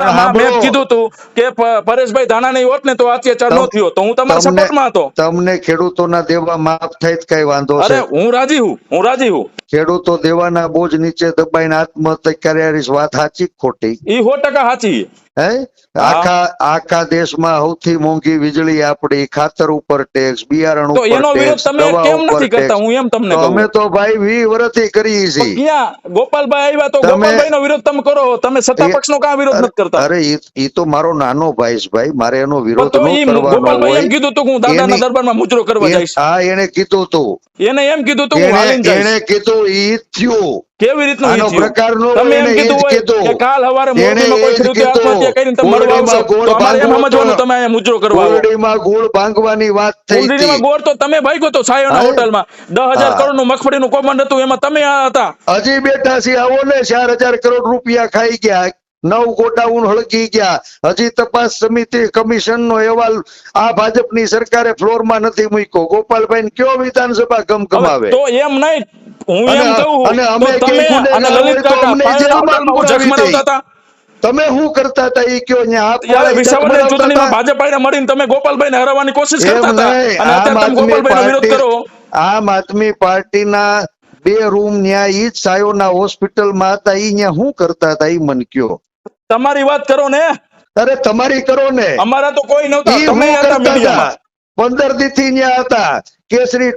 મેં કીધું તું કે પરેશભાઈ ધાણા નહીં હોત ને તો અત્યાચાર નો થયો તો હું તમારા સપોર્ટમાં હતો. તમને ખેડૂતોના દેવા માફ થાય કઈ વાંધો અરે હું રાજી હું હું રાજી હું. ખેડૂતો દેવાના બોજ નીચે દબાઈને આત્મહત્યા કર્યા વાત સાચી ખોટી? ઈ સો ટકા સાચી. હે? આખા આખા દેશમાં સૌથી મોંઘી વીજળી આપણી ખાતર ઉપર ટેક્સ બિયારણ ઉપર એનો વિરોધ તમે કેમ નથી કરતા? હું એમ તમને કહું. અમે તો ભાઈ વી વર્ષથી કરીએ છીએ. ક્યાં? ગોપાલભાઈ આવ્યા તો ગોપાલભાઈ નો વિરોધ તમે કરો. તમે સત્તા એ- પક્ષ નો કા વિરોધ નથી કરતા? અરે ઈ તો મારો નાનો ભાઈ છે ભાઈ. મારે એનો વિરોધ ન કરવાનો ગોપાલભાઈ એમ કીધું તું હું દાદાના દરબારમાં મુજરો કરવા જઈશ. હા એને કીધું તું. એને એમ કીધું તું હું એને હાલીને જઈશ. એને કીધું ઈ થયું. કેવી રીતનું આનો પ્રકારનો તમે એમ કીધું હોય કે કાલ હવારે મોરબીમાં કોઈ ખેડૂતે આત્મહત્યા કરીને તમે મળવા તો અમારે એમ સમજવાનું તમે અહીંયા મુજરો કરવા આવો. ગોળ ભાંગવાની વાત થઈ હતી. ગોળ તો તમે ભાગ્યો તો સાયોના હોટલમાં. દસ હજાર હા. કરોડનું મગફળીનું કૌભાંડ હતું એમાં તમે આ હતા. હજી બેઠા છે આવો ને ચાર હજાર કરોડ રૂપિયા ખાઈ ગયા. નવ ગોડાઉન હળગી ગયા. હજી તપાસ સમિતિ કમિશન નો અહેવાલ આ ભાજપની સરકારે ફ્લોરમાં નથી મૂક્યો. ગોપાલભાઈ ને કયો વિધાનસભા ગમ ગમાવે? તો એમ નહીં હું એમ કહું અને અમે તમે અને લલિત અમને જેલમાં પુરાવી હતા તમે શું કરતા હતા? એ કયો અહીંયા આપ ત્યારે વિસાવદર ચૂંટણીમાં હતા? મળીને તમે ગોપાલભાઈને હરાવવાની કોશિશ કરતા હતા. અને અત્યારે તમે ગોપાલભાઈનો વિરોધ કરો. આમ આદમી પાર્ટીના બે રૂમ ન્યા ઈ જ સાયોના હોસ્પિટલમાં હતા ઈ ન્યા શું કરતા હતા? ઈ મન કયો. તમારી વાત કરો ને. અરે તમારી કરો ને. અમારા તો કોઈ નહોતા. તમે હતા મીડિયામાં. પંદર દી થી ન્યા હતા. કેસરી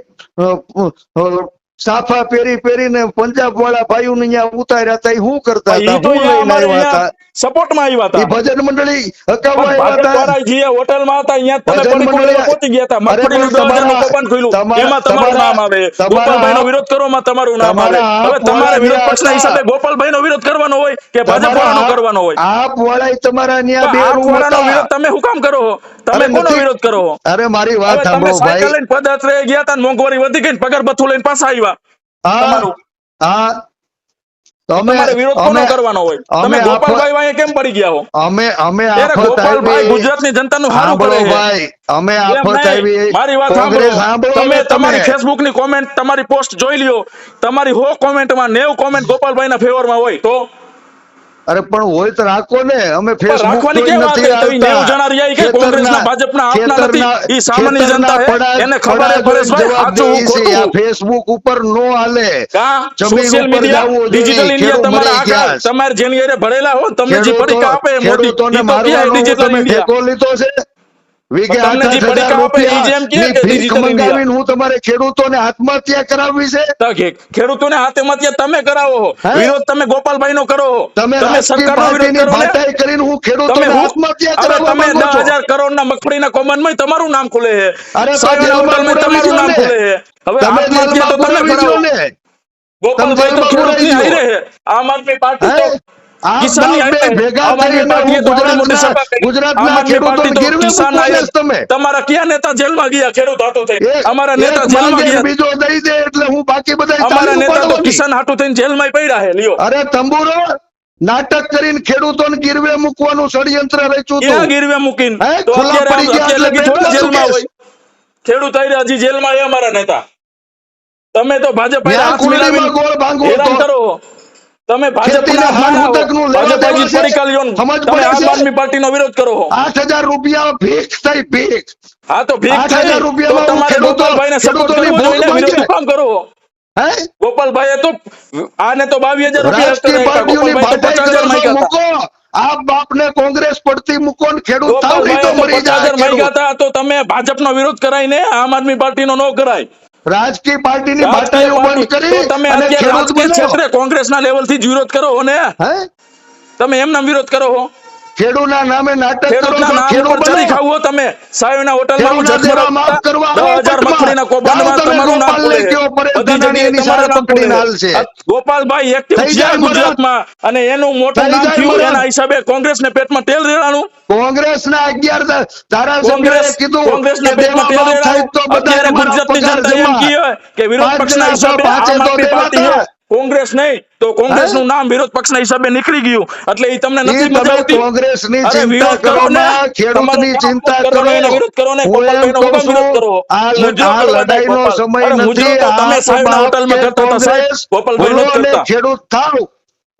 સાફા પહેરી પહેરીને પંજાબ વાળા ભાઈઓ ને અહીંયા ઉતાર્યા હતા એ શું કરતા હતા હું લઈને આવ્યા હતા સપોર્ટમાં આવ્યા હતા. ભજન મંડળી જે હોટલમાં હતા અહીંયા તમે પહોંચી ગયા હતા. મગફળીનું કૌભાંડ ખુલ્યું. એમાં તમારું નામ આવે. ગોપાલભાઈનો વિરોધ કરવામાં તમારું નામ આવે. હવે તમારે વિરોધ પક્ષના હિસાબે ગોપાલભાઈનો વિરોધ કરવાનો હોય કે ભાજપ વાળાનો કરવાનો હોય? આપ વાળા તમારા ન્યા બે રૂમ વાળાનો. વિરોધ તમે શું કામ કરો તમે કોનો વિરોધ કરો અરે મારી વાત તમે સાંભળો સાયકલ લઈને પદયાત્રાએ ગયા હતા મોંઘવારી વધી ગઈ પગાર બથું લઈને પાછા આવ્યા. હા. તમારું. હા. તમે વિરોધ કોનો કરવાનો હોય? તમે ગોપાલભાઈ વાંહે કેમ પડી ગયા હો? અમે અમે ગોપાલભાઈ ગુજરાતની જનતાનું સારું કરે ભાઈ અમે એમ આફત નહીં. આવી મારી વાત સાંભળો. સાંભળો તમે તમારી ફેસબુકની કોમેન્ટ તમારી પોસ્ટ જોઈ લ્યો. તમારી હો કોમેન્ટમાં નેવ કોમેન્ટ ગોપાલભાઈ ના ફેવરમાં હોય તો? અરે પણ હોય તો રાખો ને. અમે ફેસબુક કે કોંગ્રેસના, ભાજપના આપના નથી. સામાન્ય જનતા. એને ખબર પરેશભાઈ, સાચું ખોટું. ફેસબુક ઉપર નો હાલે? સોશિયલ મીડિયા ડિજિટલ ઇન્ડિયા તમારા આગળ તમારે જેની ભરેલા હો તમને જે પડીકા આપે મોટી ખેડૂતોને મારવાનો તમે ઇન્ડિયા લીધો છે? હું તમારે ખેડૂતોને આત્મહત્યા કરાવવી છે? ખેડૂતોને આત્મહત્યા તમે કરાવો વિરોધ તમે ગોપાલભાઈ નો કરો તમે તમે રાજકીય સરકારનો વિરોધ પાર્ટીની કરો ને? ભાટાઈ કરીને હું ખેડૂતોને આત્મહત્યા કરાવવા તમે માંગો દસ છો હજાર કરોડના મગફળીના કૌભાંડમાં તમારું નામ ખુલે છે. તમારું નામ ખુલે છે. હવે આત્મહત્યા તો તમે કરાવો. ગોપાલભાઈ તો. આમ આદમી પાર્ટી તમારા કયા નેતા જેલમાં ગયા? ખેડૂત હાટું થઈ અમારા નેતા જેલમાં ગયા. બીજો દઈ દે એટલે હું બાકી બધા અમારા નેતા તો કિસાન હાટું થઈને જેલમાં પડ્યા હે લ્યો. અરે તંબુરો નાટક કરીને ખેડૂતોને ગીરવે મૂકવાનું ષડયંત્ર રચ્યું હતું ગીરવે મૂકીને? જેલમાં હોય? ખેડૂત આયરે હજી જેલમાં છે અમારા નેતા. તમે તો ભાજપ ગોળ ભાંગો કરો. તમે પાર્ટીનો વિરોધ કરો આઠ હજાર રૂપિયા ભીખ થઈ ભીખ. હા તો હજાર તો તમારે ગોપાલભાઈને સપોર્ટ કરવો વિરોધ કામ કરો. હે. તો આને તો બાવીસ હજાર રૂપિયા રાજકીય આપ્યા. પાર્ટીઓની ગોપાલભાઈએ તો ભાટાઈ 50,000 કરો છો, માંગ્યા હતા. મૂકો. આ બાપને કોંગ્રેસ પડતી મૂકો ને ખેડૂત થાવ તો મરી જાય 50,000 માંગ્યા તો તમે ભાજપનો વિરોધ કરાઈને આમ આદમી પાર્ટીનો ન કરાય. રાજકીય પાર્ટીની બાટાઈઓ બંધ કરી તમે અત્યારે. ક્ષેત્રે કોંગ્રેસના લેવલથી જ વિરોધ કરો ને હે તમે એમના વિરોધ કરો છો ખેડૂતના નામે નાટક કરો છો બનો. ખાવું હો તમે સાયોના હોટલમાં હું માફ કરવા આવો દસ હજાર પટમાં. મગફળીના કૌભાંડમાં જાઓ તમે તમારું નામ ગોપાલને ખુલે છે. એની છે. ગોપાલભાઈ એક્ટિવ છે ગુજરાતમાં અને એનું મોટું નામ થયું. એના હિસાબે કોંગ્રેસને પેટમાં તેલ રેડાણું કોંગ્રેસના અગિયાર ધ- ધારાસભ્યોએ કોંગ્રેસ કીધું કોંગ્રેસ ને પેટમાં તેલ રેડાણું તો બધા ગુજરાતની જનતા એમ કહે કે વિરોધ પક્ષના હિસાબે આમ આદમી પાર્ટી. કોંગ્રેસ નહીં તો કોંગ્રેસનું નામ વિરોધ પક્ષના હિસાબે નીકળી ગયું એટલે એ તમને નથી મજા કોંગ્રેસની ચિંતા કરો કરો ને. ચિંતા કરો એનો વિરોધ કરો ને, હું એમ ગોપાલભાઈનો વિરોધ કરો. આ લડાઈ ગોપાલ. સમય નથી તમે સાહેબ ના હોટલમાં કરતા હતા, સાહેબ. કોંગ્રેસ ગોપાલભાઈ નો કરતા. ખેડૂત થાવ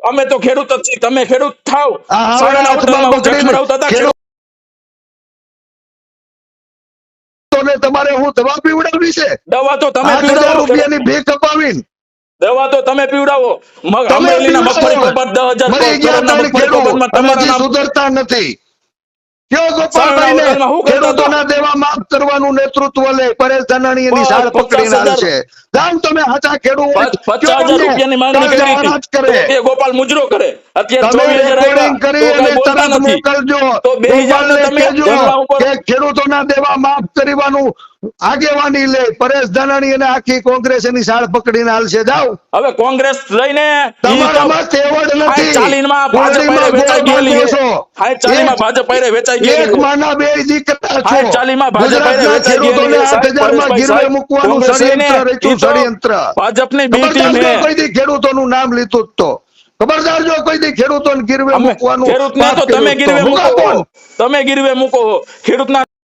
અમે તો ખેડૂત જ છીએ તમે ખેડૂત થાવ સાહેબ ના હોટલમાં હોટલમાં મરાવતા હતા તમારે હું દવા પીવડાવવી છે દવા તો તમે રૂપિયાની ભીખ અપાવીને દવા તો તમે પીવડાવો. હજાર સુધરતા નથી? ખેડૂતોના દેવા માફ કરવાનું નેતૃત્વ લે. પરેશ ધાનાણી એની હજાર. જાણ તમે હાચા ખેડૂત. પચાસ હજાર રૂપિયાની માંગણી કરી ગોપાલ મુજરો કરે. અત્યારે હજાર કરી તો અને તરત મોકલજો. તો બે હજારને ખેડૂતોના દેવા માફ કરવાનું આગેવાની લે. પરેશ ધાનાણી અને આખી કોંગ્રેસ એની શાળ પકડીને હાલશે. જાઓ. હવે કોંગ્રેસ લઈને તમારામાં તેવડ નથી. ચાલીનમાં ભાજપ વેચાઈ ગયેલી છે. ચાલીમાં ભાજપ હારે વેચાઈ ગયેલી એક માના બે દીકરા છો. ચાલીમાં ભાજપ હારે વેચાઈ ગયેલી ખેડૂતોને છે. આઠ હજારમાં પરેશભાઈ ગીરવે મૂકવાનું ષડયંત્ર. ભાજપની બી ટીમ કોઈ દી ખેડૂતોનું નામ લીધું તો. ખબરદાર જો કોઈ દી ખેડૂતોને ગીરવે મૂકવાનું ખેડૂતને તો તમે ગીરવે મૂકો મૂકો. તમે ગીરવે મૂકો. ખેડૂતના